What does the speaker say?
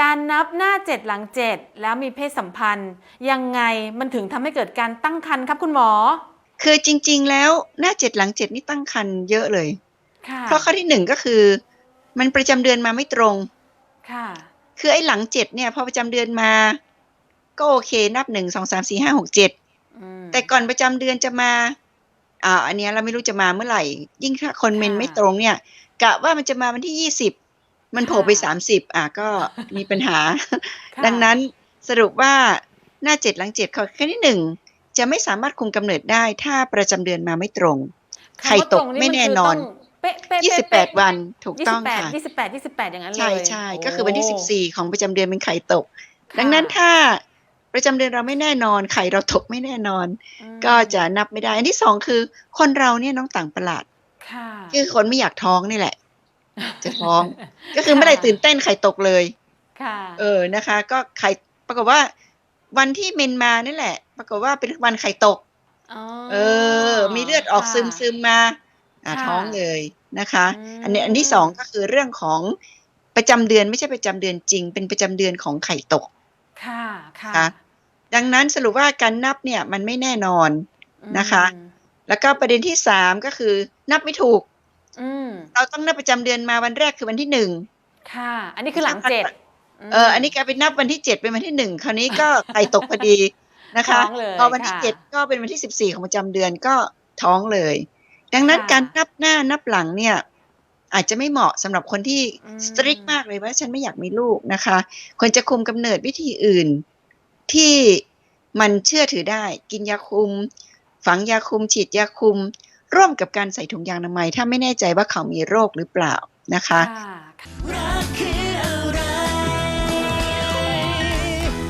การนับหน้าเจ็ดหลังเจ็ดแล้วมีเพศสัมพันธ์ ยังไงมันถึงทำให้เกิดการตั้งครรภ์ครับคุณหมอ คือจริง ๆ แล้วหน้าเจ็ดหลังเจ็ดนี่ตั้งครรภ์เยอะเลยค่ะเพราะข้อที่หนึ่งก็คือ มันประจำเดือนมาไม่ตรงค่ะคือไอ้หลังเจ็ดเนี่ยพอประจำเดือนมา ก็โอเคนับหนึ่งสองสามสี่ห้าหกเจ็ดอืมแต่ก่อนประจำเดือนจะมาอ่าอันเนี้ยเราไม่รู้จะมาเมื่อไหร่ ยิ่งถ้าคนเมนไม่ตรงเนี่ยกะว่ามันจะมาวันที่ยี่สิบ มันโผล่ไปสามสิบอะก็มีปัญหาค่ะดังนั้นสรุปว่าหน้าเจ็ดหลังเจ็ดข้อแค่ที่หนึ่งจะไม่สามารถคุมกำเนิดได้ถ้าประจำเดือนมาไม่ตรงไข่ตกไม่แน่นอนเป๊ะเป๊ะยี่สิบแปดวันถูกยี่ต้สิองบแปดค่ะยี่สิบแปดยี่สิบแปดอย่างนั้นเลย ใช่ใช่ก็คือโวันที่สิบสี่ของประจำเดือนเป็นไข่ตกค่ะดังนั้นถ้าประจำเดือนเราไม่แน่นอน ไข่เราตกไม่แน่นอนอืมก็จะนับไม่ได้ อันที่สองคือคนเราเนี่ยน้องต่างประหลาดค่ะคือคนไม่อยากท้องนี่แหละ จะท้อง ก็คือไม่ได้ตื่นเต้นไข่ตกเลย ค่ะ เออนะคะ ก็ไข่ปรากฏว่า วันที่เมนมานี่แหละ ปรากฏว่าเป็นวันไข่ตกอ๋อเออ มีเลือดออกค่ะซึมซึมๆมาอ่าค่ะท้องเลยนะคะอืมอันนี้อันที่สองก็คือเรื่องของประจำเดือนไม่ใช่ประจำเดือนจริง เป็นประจำเดือนของไข่ตก ค่ะค่ะค่ะดังนั้นสรุปว่าการนับเนี่ยมันไม่แน่นอนนะคะอืมแล้วก็ประเด็นที่สามก็คือนับไม่ถูกอืม เราต้องนับประจำเดือนมาวันแรกคือวันที่หนึ่งค่ะ อันนี้คือหลังเจ็ดเอออันนี้กลายเป็นนับวันที่เจ็ดเป็นวันที่หนึ่งคราวนี้ก็ไข่ตกพอดีนะคะท้องเลยพอวันที่ค่ะเจ็ดก็เป็นวันที่สิบสี่ของประจำเดือนก็ท้องเลย ดังนั้นค่ะการนับหน้านับหลังเนี่ย อาจจะไม่เหมาะสำหรับคนที่อืมสตริกมากเลยว่าฉันไม่อยากมีลูกนะคะควรจะคุมกำเนิดวิธีอื่น ที่มันเชื่อถือได้ กินยาคุม ฝังยาคุม ฉีดยาคุม ร่วมกับการใส่ถุงยางอนามัย ถ้าไม่แน่ใจว่าเขามีโรคหรือเปล่านะคะ